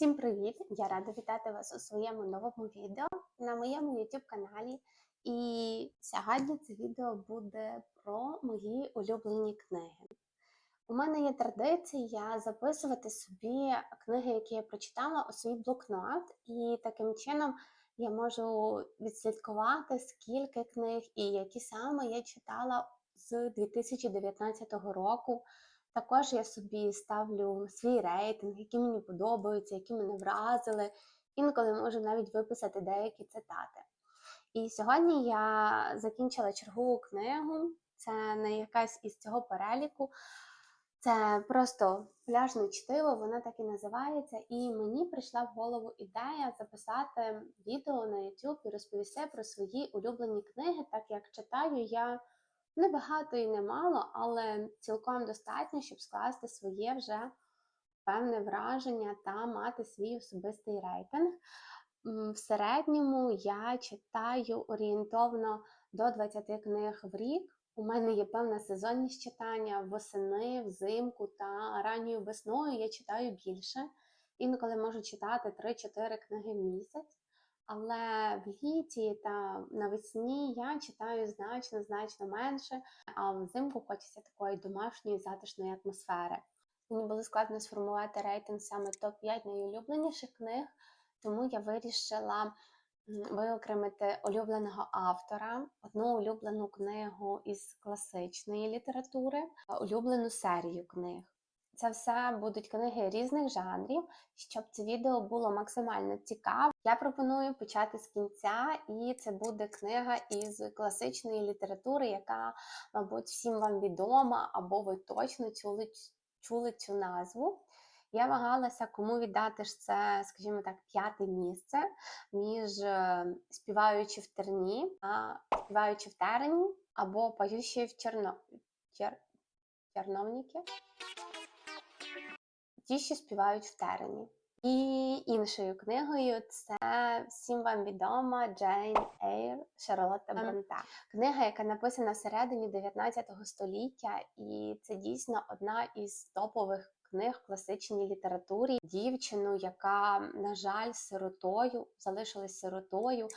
Всім привіт! Я рада вітати вас у своєму новому відео на моєму YouTube каналі. І сьогодні це відео буде про мої улюблені книги. У мене є традиція записувати собі книги, які я прочитала у свій блокнот, і таким чином я можу відслідкувати, скільки книг і які саме я читала з 2019 року. Також я собі ставлю свій рейтинг, які мені подобаються, які мене вразили. Інколи можу навіть виписати деякі цитати. І сьогодні я закінчила чергову книгу. Це не якась із цього переліку. Це просто пляжне чтиво, вона так і називається. І мені прийшла в голову ідея записати відео на YouTube і розповісти про свої улюблені книги, так як читаю я небагато і немало, але цілком достатньо, щоб скласти своє вже певне враження та мати свій особистий рейтинг. В середньому я читаю орієнтовно до 20 книг в рік. У мене є певна сезонність читання восени, взимку та ранньою весною я читаю більше. Інколи можу читати 3-4 книги в місяць. Але в літі та навесні я читаю значно значно менше, а взимку хочеться такої домашньої затишної атмосфери. Мені було складно сформувати рейтинг саме топ-5 найулюбленіших книг, тому я вирішила виокремити улюбленого автора, одну улюблену книгу із класичної літератури, улюблену серію книг. Це все будуть книги різних жанрів. Щоб це відео було максимально цікаве, я пропоную почати з кінця, і це буде книга із класичної літератури, яка, мабуть, всім вам відома, або ви точно чули, чули цю назву. Я вагалася, кому віддати ж це, скажімо так, п'яте місце між е, співаючи в терні, а співаючи в терені або поючи в черно... Чер... черновніки ті, що співають в терені. І іншою книгою це всім вам відома Джейн Ейр Шарлотта Бронте. Книга, яка написана всередині 19 століття, і це дійсно одна із топових книг в класичній літературі. Дівчину, яка, на жаль, сиротою залишилась сиротою.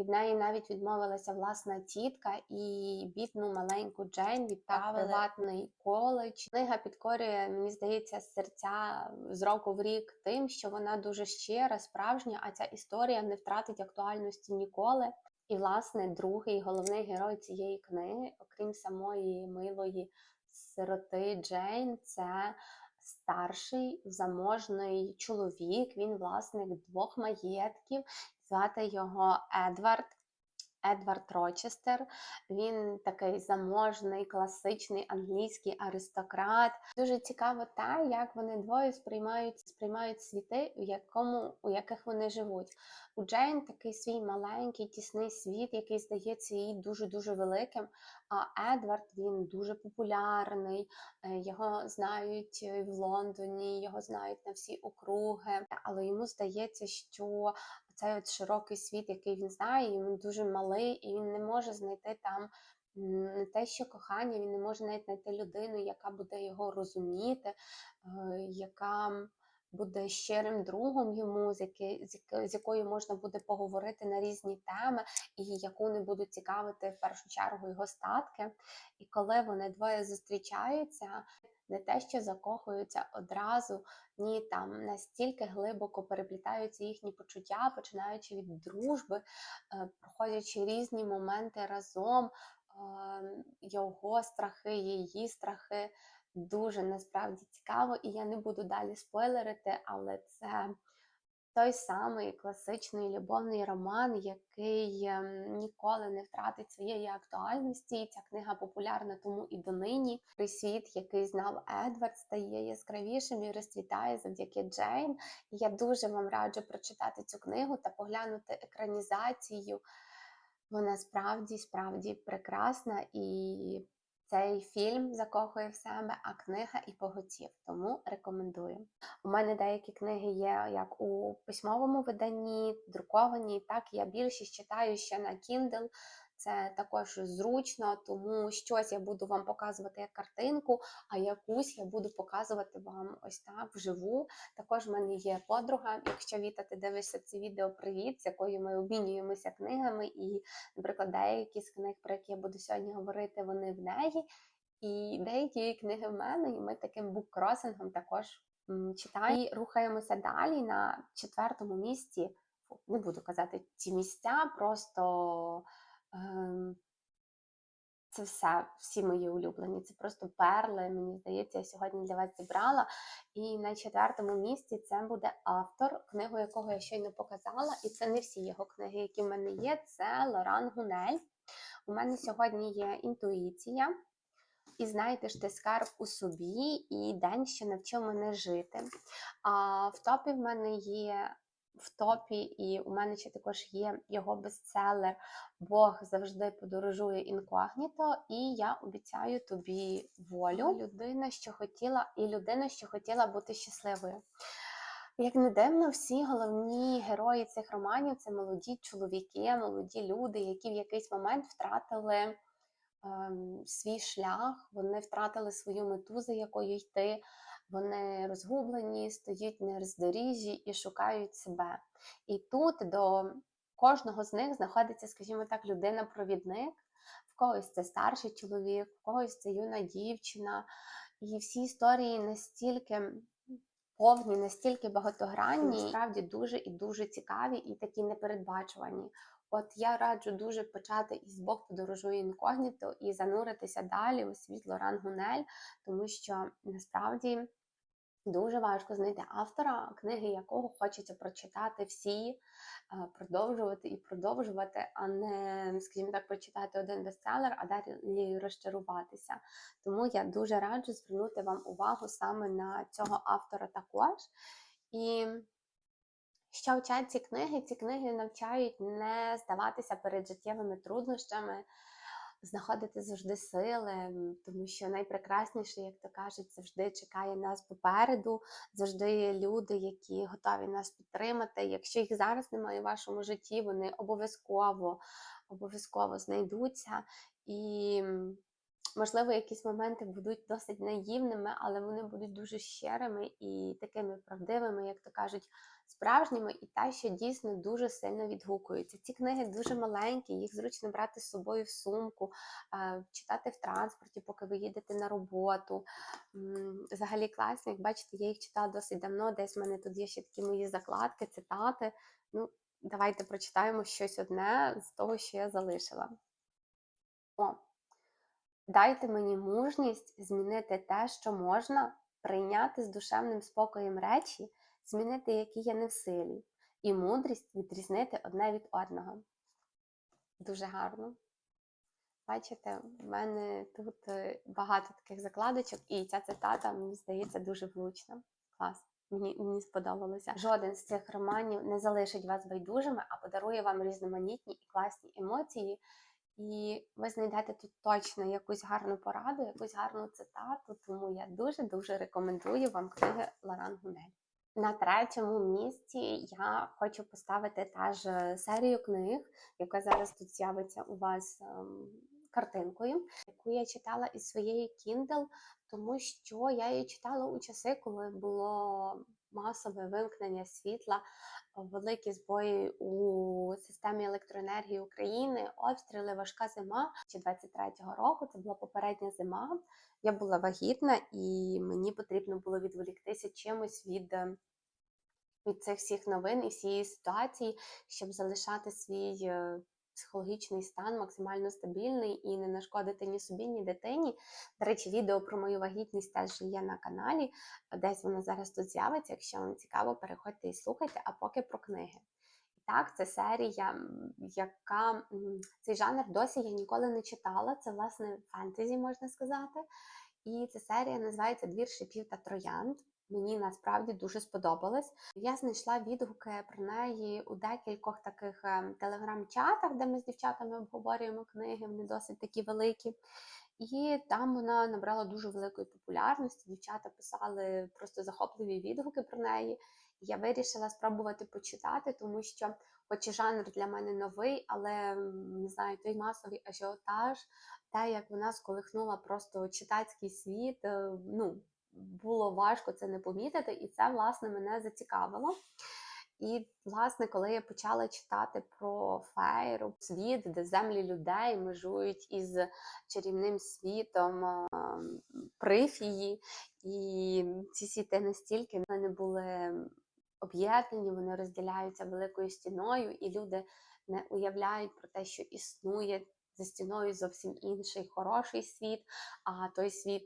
Від неї навіть відмовилася власна тітка і бідну маленьку Джейн відправили приватний коледж. Книга підкорює, мені здається, серця з року в рік тим, що вона дуже щира, справжня, а ця історія не втратить актуальності ніколи. І, власне, другий головний герой цієї книги, окрім самої милої сироти Джейн, це старший заможний чоловік. Він власник двох маєтків. Звати його Едвард. Едвард Рочестер, він такий заможний, класичний англійський аристократ. Дуже цікаво те, як вони двоє сприймають сприймають світи, у якому у яких вони живуть. У Джейн такий свій маленький тісний світ, який здається їй дуже дуже великим. А Едвард він дуже популярний, е, його знають в Лондоні, його знають на всі округи, але йому здається, що цей от широкий світ, який він знає, він дуже малий, і він не може знайти там не те, що кохання, він не може навіть знайти людину, яка буде його розуміти, е, яка буде щирим другом йому, з, який, з якою можна буде поговорити на різні теми, і яку не будуть цікавити в першу чергу його статки. І коли вони двоє зустрічаються, не те, що закохуються одразу, ні там настільки глибоко переплітаються їхні почуття, починаючи від дружби, е, проходячи різні моменти разом, ем, його страхи, її страхи. Дуже насправді цікаво, і я не буду далі спойлерити, але це той самий класичний любовний роман, який ем, ніколи не втратить своєї актуальності. Ця книга популярна тому і донині. Світ, який знав Едвард, стає яскравішим і розцвітає завдяки Джейн. І я дуже вам раджу прочитати цю книгу та поглянути екранізацію. Вона справді справді прекрасна і цей фільм закохує в себе, а книга і поготів, тому рекомендую. У мене деякі книги є як у письмовому виданні, друковані. Так, я більшість читаю ще на Kindle. Це також зручно, тому щось я буду вам показувати як картинку, а якусь я буду показувати вам ось так вживу. Також в мене є подруга. Якщо Віта, ти дивишся це відео, привіт, з якою ми обмінюємося книгами. І, наприклад, деякі з книг, про які я буду сьогодні говорити, вони в неї. І деякі книги в мене, і ми таким буккросингом також читаємо. І рухаємося далі на четвертому місці. Не буду казати ці місця, просто це все, всі мої улюблені. Це просто перли. Мені здається, я сьогодні для вас зібрала. І на четвертому місці це буде автор, книгу якого я щойно показала. І це не всі його книги, які в мене є. Це Лоран Гунель. У мене сьогодні є інтуїція. І знаєте ж, ти скарб у собі, і день, що навчив мене жити. А в топі в мене є в топі, і у мене ще також є його бестселер Бог завжди подорожує інкогніто, і я обіцяю тобі волю. Людина, що хотіла, і людина, що хотіла бути щасливою. Як не дивно, всі головні герої цих романів це молоді чоловіки, молоді люди, які в якийсь момент втратили ем, свій шлях, вони втратили свою мету, за якою йти. Вони розгублені, стоять на роздоріжжі і шукають себе. І тут до кожного з них знаходиться, скажімо так, людина-провідник. В когось це старший чоловік, в когось це юна дівчина. І всі історії настільки повні, настільки багатогранні, насправді дуже і дуже цікаві і такі непередбачувані. От я раджу дуже почати із Бог подорожує інкогніто і зануритися далі у світ Лоран Гунель, тому що насправді дуже важко знайти автора, книги якого хочеться прочитати всі, е, продовжувати і продовжувати, а не, скажімо так, прочитати один бестселер, а далі розчаруватися. Тому я дуже раджу звернути вам увагу саме на цього автора також. І що вчать ці книги? Ці книги навчають не здаватися перед життєвими труднощами, знаходити завжди сили, тому що найпрекрасніше, як то кажуть, завжди чекає нас попереду, завжди є люди, які готові нас підтримати. Якщо їх зараз немає в вашому житті, вони обов'язково обов'язково знайдуться. І можливо, якісь моменти будуть досить наївними, але вони будуть дуже щирими і такими правдивими, як то кажуть, справжніми, і те, що дійсно дуже сильно відгукується. Ці книги дуже маленькі, їх зручно брати з собою в сумку, читати в транспорті, поки ви їдете на роботу. Взагалі класні, як бачите, я їх читала досить давно. Десь в мене тут є ще такі мої закладки, цитати. Ну, давайте прочитаємо щось одне з того, що я залишила. О, Дайте мені мужність змінити те, що можна, прийняти з душевним спокоєм речі, змінити, які я не в силі, і мудрість відрізнити одне від одного. Дуже гарно. Бачите, в мене тут е, багато таких закладочок, і ця цитата, мені здається, дуже влучна. Клас. Мені, мені сподобалося. Жоден з цих романів не залишить вас байдужими, а подарує вам різноманітні і класні емоції. І ви знайдете тут точно якусь гарну пораду, якусь гарну цитату, тому я дуже-дуже рекомендую вам книги Лоран Гунель. На третьому місці я хочу поставити теж серію книг, яка зараз тут з'явиться у вас ем, картинкою, яку я читала із своєї Kindle, тому що я її читала у часи, коли було масове вимкнення світла, великі збої у системі електроенергії України, обстріли, важка зима. Чи 23-го року це була попередня зима. Я була вагітна, і мені потрібно було відволіктися чимось від. е, Від цих всіх новин і всієї ситуації, щоб залишати свій е, психологічний стан максимально стабільний і не нашкодити ні собі, ні дитині. До речі, відео про мою вагітність теж є на каналі. Десь воно зараз тут з'явиться. Якщо вам цікаво, переходьте і слухайте, а поки про книги. Так, це серія, яка цей жанр досі я ніколи не читала. Це власне фентезі, можна сказати. І ця серія називається Двір шипів та троянд. Мені насправді дуже сподобалось. Я знайшла відгуки про неї у декількох таких ем, телеграм-чатах, де ми з дівчатами обговорюємо книги, вони досить такі великі. І там вона набрала дуже великої популярності. Дівчата писали просто захопливі відгуки про неї. Я вирішила спробувати почитати, тому що, хоч і жанр для мене новий, але не знаю, той масовий ажіотаж, те, як вона сколихнула просто читацький світ, е, ну, було важко це не помітити, і це, власне, мене зацікавило. І, власне, коли я почала читати про фейру, світ, де землі людей межують із чарівним світом е, прифії, і ці світи настільки вони були об'єднані, вони розділяються великою стіною, і люди не уявляють про те, що існує за стіною зовсім інший хороший світ, а той світ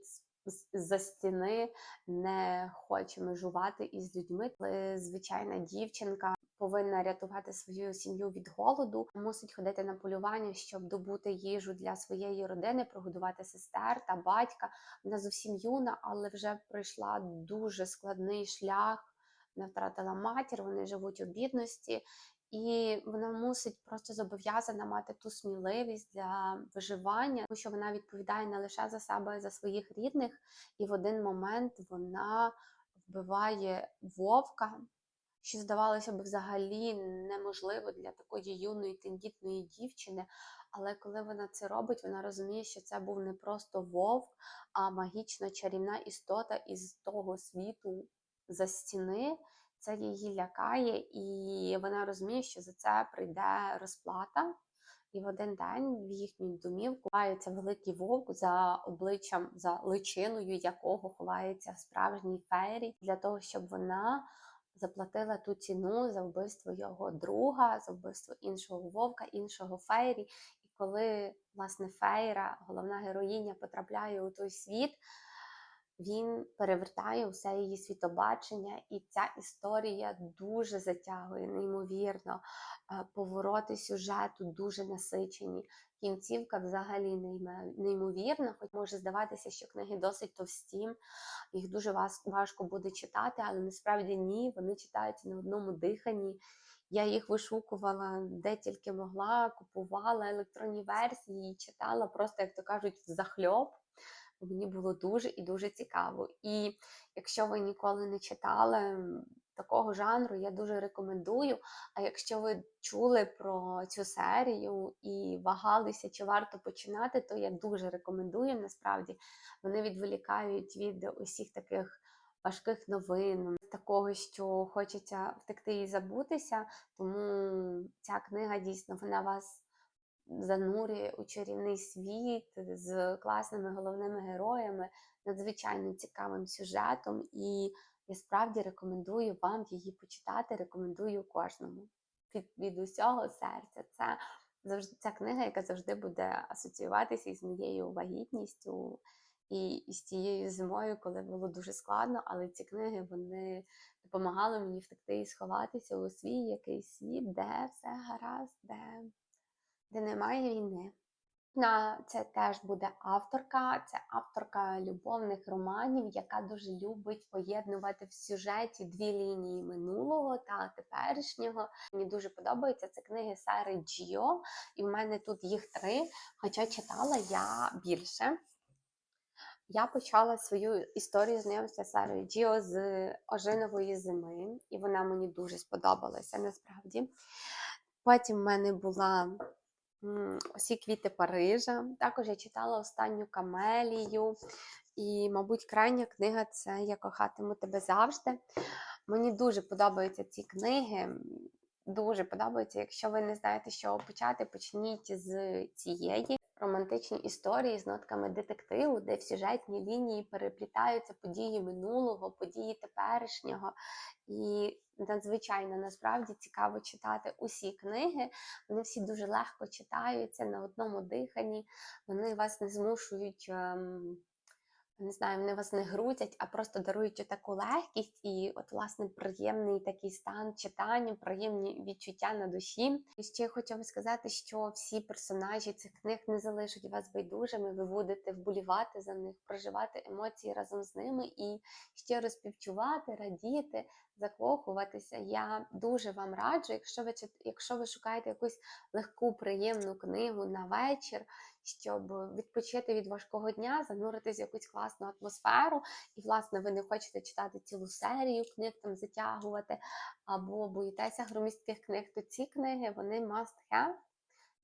за стіни не хоче межувати із людьми. Звичайна дівчинка повинна рятувати свою сім'ю від голоду, мусить ходити на полювання, щоб добути їжу для своєї родини, прогодувати сестер та батька. Вона зовсім юна, але вже пройшла дуже складний шлях. Вона втратила матір, вони живуть у бідності, і вона мусить просто зобов'язана мати ту сміливість для виживання, тому що вона відповідає не лише за себе, а й за своїх рідних. І в один момент вона вбиває вовка, що здавалося б взагалі неможливо для такої юної тендітної дівчини. Але коли вона це робить, вона розуміє, що це був не просто вовк, а магічна чарівна істота із того світу за стіни. Це її лякає, і вона розуміє, що за це прийде розплата. І в один день в їхню домівку ховається великий вовк за обличчям, за личиною якого ховається справжній фейрі, для того, щоб вона заплатила ту ціну за вбивство його друга, за вбивство іншого вовка, іншого фейрі. І коли власне фейра, головна героїня, потрапляє у той світ, він перевертає усе її світобачення, і ця історія дуже затягує, неймовірно. Е, Повороти сюжету дуже насичені. Кінцівка взагалі неймовірна, хоч може здаватися, що книги досить товсті, їх дуже важко буде читати, але насправді ні, вони читаються на одному диханні. Я їх вишукувала де тільки могла, купувала електронні версії, читала просто, як то кажуть, взахльоб. Мені було дуже і дуже цікаво. І якщо ви ніколи не читали такого жанру, я дуже рекомендую. А якщо ви чули про цю серію і вагалися, чи варто починати, то я дуже рекомендую. Насправді вони відволікають від усіх таких важких новин, такого, що хочеться втекти і забутися. Тому ця книга дійсно вона вас занурює у чарівний світ з класними головними героями, надзвичайно цікавим сюжетом, і я справді рекомендую вам її почитати. Рекомендую кожному від, від усього серця. Це завжди ця книга, яка завжди буде асоціюватися із моєю вагітністю і, і з тією зимою, коли було дуже складно. Але ці книги вони допомагали мені втекти і сховатися у свій якийсь світ, де все гаразд, де де немає війни. На це теж буде авторка. Це авторка любовних романів, яка дуже любить поєднувати в сюжеті дві лінії минулого та теперішнього. Мені дуже подобаються це книги Сари Джіо, і в мене тут їх три. Хоча читала я більше. Я почала свою історію знайомства з Сарою Джіо з Ожинової зими, і вона мені дуже сподобалася насправді. Потім в мене була Усі квіти Парижа. Також я читала останню камелію. І, мабуть, крайня книга це Я кохатиму тебе завжди. Мені дуже подобаються ці книги. Дуже подобаються. Якщо ви не знаєте, що почати, почніть з цієї романтичні історії з нотками детективу, де в сюжетні лінії переплітаються події минулого, події теперішнього. І надзвичайно насправді цікаво читати усі книги. Вони всі дуже легко читаються на одному диханні. Вони вас не змушують. ем, не знаю, вони вас не грузять, а просто дарують таку легкість і, от, власне, приємний такий стан читання, приємні відчуття на душі. І ще хочу вам сказати, що всі персонажі цих книг не залишать вас байдужими. Ви будете вболівати за них, проживати емоції разом з ними і щиро співчувати, радіти закохуватися. Я дуже вам раджу, якщо ви якщо ви шукаєте якусь легку, приємну книгу на вечір, щоб відпочити від важкого дня, зануритись в якусь класну атмосферу, і, власне, ви не хочете читати цілу серію книг, там затягувати, або боїтеся громістких книг, то ці книги вони must have.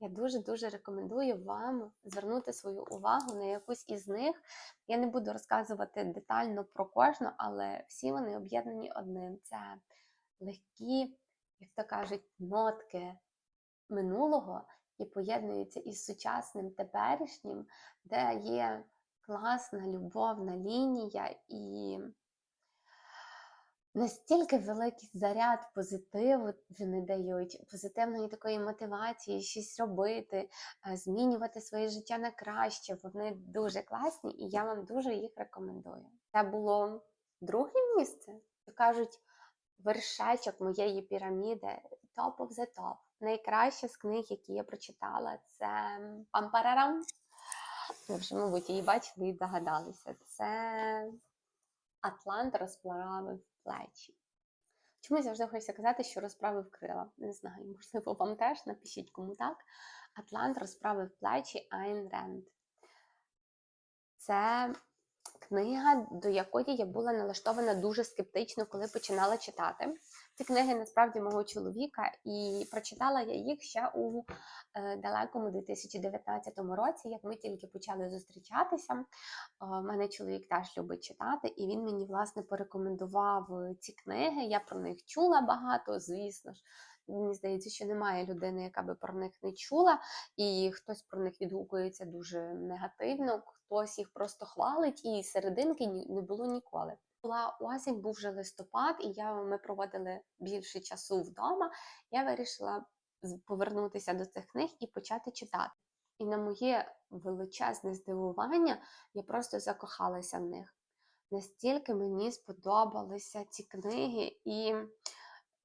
Я дуже-дуже рекомендую вам звернути свою увагу на якусь із них. Я не буду розказувати детально про кожну, але всі вони об'єднані одним. Це легкі, як то кажуть, нотки минулого, які поєднуються із сучасним теперішнім, де є класна любовна лінія і настільки великий заряд позитиву вони дають, позитивної такої мотивації, щось робити, е, змінювати своє життя на краще. Вони дуже класні, і я вам дуже їх рекомендую. Це було друге місце. Кажуть, вершечок моєї піраміди top of the Найкраща з книг, які я прочитала, це Пампарарам. Ви вже, мабуть, її бачили і догадалися. Це Атлант розправив плечі. Чому завжди хочеться казати, що розправив крила? Не знаю, можливо, вам теж напишіть кому так. Атлант розправив плечі Айн Ренд. Це книга, до якої я була налаштована дуже скептично, коли починала читати. Ці книги насправді мого чоловіка, і прочитала я їх ще у е, далекому 2019 році, як ми тільки почали зустрічатися. У мене чоловік теж любить читати, і він мені власне порекомендував е, ці книги. Я про них чула багато, звісно ж. Мені здається, що немає людини, яка би про них не чула, і хтось про них відгукується дуже негативно, хтось їх просто хвалить, і серединки не було ніколи. Була осінь, був вже листопад, і я, ми проводили більше часу вдома. Я вирішила повернутися до цих книг і почати читати. І на моє величезне здивування я просто закохалася в них. Настільки мені сподобалися ці книги, і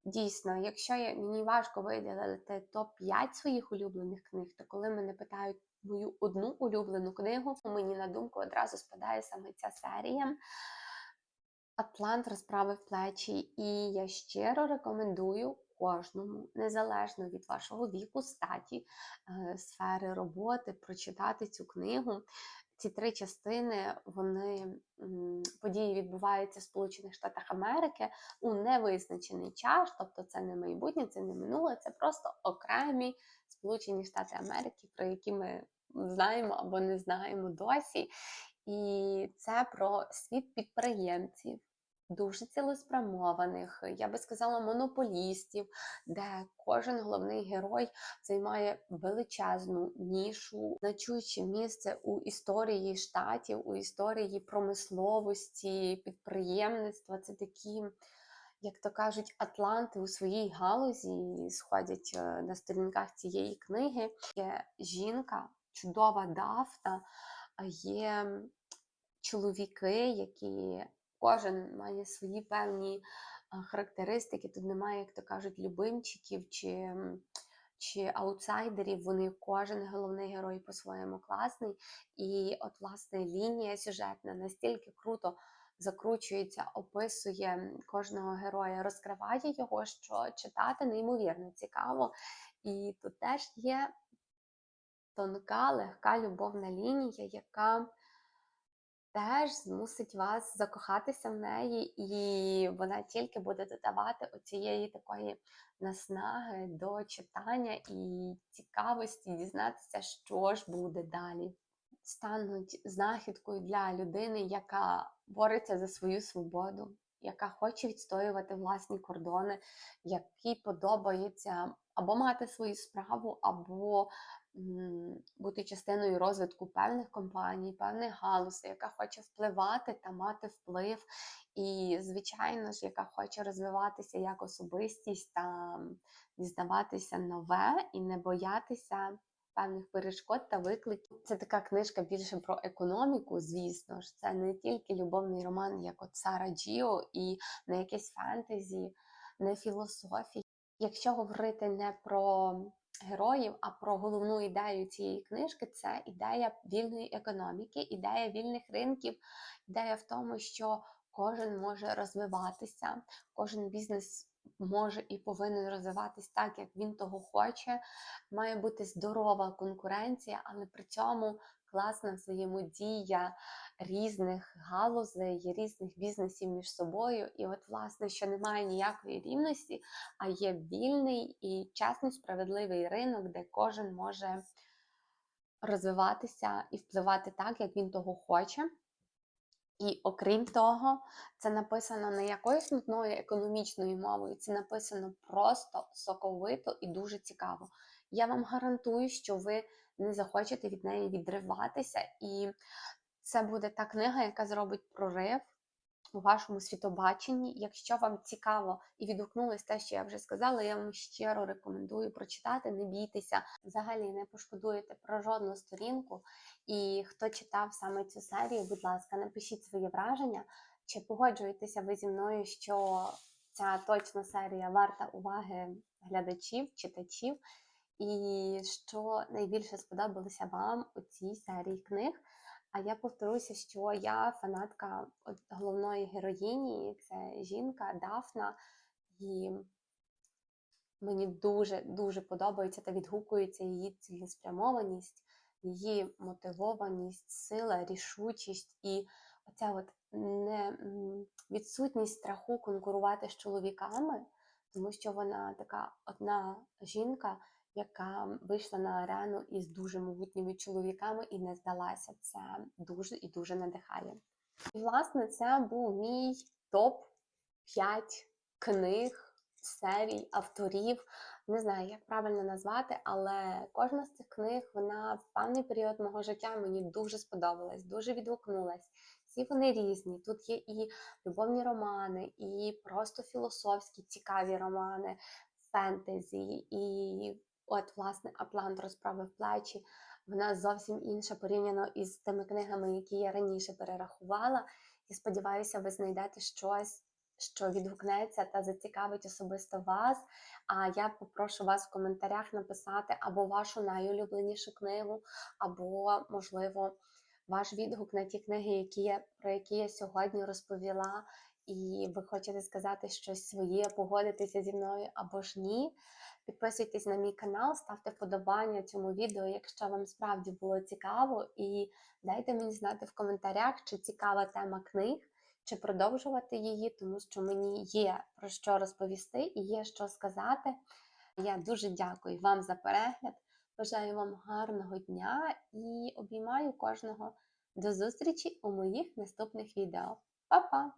дійсно, якщо я, мені важко виділити топ-5 своїх улюблених книг, то коли мене питають мою одну улюблену книгу, мені на думку одразу спадає саме ця серія. Атлант розправив плечі, і я щиро рекомендую кожному, незалежно від вашого віку, статі, е, сфери роботи, прочитати цю книгу. Ці три частини вони події відбуваються в Сполучених Штатах Америки у невизначений час, тобто це не майбутнє, це не минуле, це просто окремі Сполучені Штати Америки, про які ми знаємо або не знаємо досі. І це про світ підприємців, дуже цілеспрямованих, я би сказала, монополістів, де кожен головний герой займає величезну нішу, значуюче місце у історії штатів, у історії промисловості, підприємництва. Це такі. Як то кажуть, атланти у своїй галузі сходять е, на сторінках цієї книги. Є жінка, чудова дафна, а є чоловіки, які кожен має свої певні характеристики. Тут немає, як то кажуть, любимчиків чи, чи аутсайдерів. Вони кожен головний герой по-своєму класний. І от, власне, лінія сюжетна настільки круто закручується, описує кожного героя, розкриває його, що читати неймовірно цікаво. І тут теж є тонка, легка любовна лінія, яка теж змусить вас закохатися в неї, і вона тільки буде додавати оцієї такої наснаги до читання і цікавості дізнатися, що ж буде далі. Стануть знахідкою для людини, яка бореться за свою свободу, яка хоче відстоювати власні кордони, якій подобається або мати свою справу, або бути частиною розвитку певних компаній, певних галузей, яка хоче впливати та мати вплив, і, звичайно ж, яка хоче розвиватися як особистість та дізнаватися нове і не боятися певних перешкод та викликів. Це така книжка більше про економіку, звісно ж. Це не тільки любовний роман, як от Сара Джіо, і не якесь фентезі, не філософія. Якщо говорити не про героїв, а про головну ідею цієї книжки, це ідея вільної економіки, ідея вільних ринків, ідея в тому, що кожен може розвиватися, кожен бізнес може і повинен розвиватись так, як він того хоче. Має бути здорова конкуренція, але при цьому класна взаємодія різних галузей, різних бізнесів між собою. І от, власне, що немає ніякої рівності, а є вільний і чесний, справедливий ринок, де кожен може розвиватися і впливати так, як він того хоче. І окрім того, це написано не якоюсь нудною економічною мовою, це написано просто соковито і дуже цікаво. Я вам гарантую, що ви не захочете від неї відриватися, і це буде та книга, яка зробить прорив у вашому світобаченні. Якщо вам цікаво і відгукнулось те, що я вже сказала, я вам щиро рекомендую прочитати, не бійтеся, взагалі не пошкодуєте про жодну сторінку. І хто читав саме цю серію, будь ласка, напишіть свої враження, чи погоджуєтеся ви зі мною, що ця точно серія варта уваги глядачів, читачів, і що найбільше сподобалося вам у цій серії книг. А я повторюся, що я фанатка головної героїні, це жінка Дафна, і мені дуже дуже подобається та відгукується її цілеспрямованість, її мотивованість, сила, рішучість і оця от не відсутність страху конкурувати з чоловіками, тому що вона така одна жінка, яка вийшла на арену із дуже могутніми чоловіками і не здалася. Це дуже і дуже надихає. І, власне, це був мій топ 5 книг, серій, авторів. Не знаю, як правильно назвати, але кожна з цих книг вона в певний період мого життя мені дуже сподобалась, дуже відгукнулась. Всі вони різні. Тут є і любовні романи, і просто філософські цікаві романи, фентезі, і от, власне, Атлант розправив плечі. Вона зовсім інша порівняно із тими книгами, які я раніше перерахувала. І сподіваюся, ви знайдете щось, що відгукнеться та зацікавить особисто вас. А я попрошу вас в коментарях написати або вашу найулюбленішу книгу, або, можливо, ваш відгук на ті книги, які я, про які я сьогодні розповіла, і ви хочете сказати щось своє, погодитися зі мною або ж ні. Підписуйтесь на мій канал, ставте вподобання цьому відео, якщо вам справді було цікаво, і дайте мені знати в коментарях, чи цікава тема книг, чи продовжувати її, тому що мені є про що розповісти і є що сказати. Я дуже дякую вам за перегляд. Бажаю вам гарного дня і обіймаю кожного. До зустрічі у моїх наступних відео. Па-па!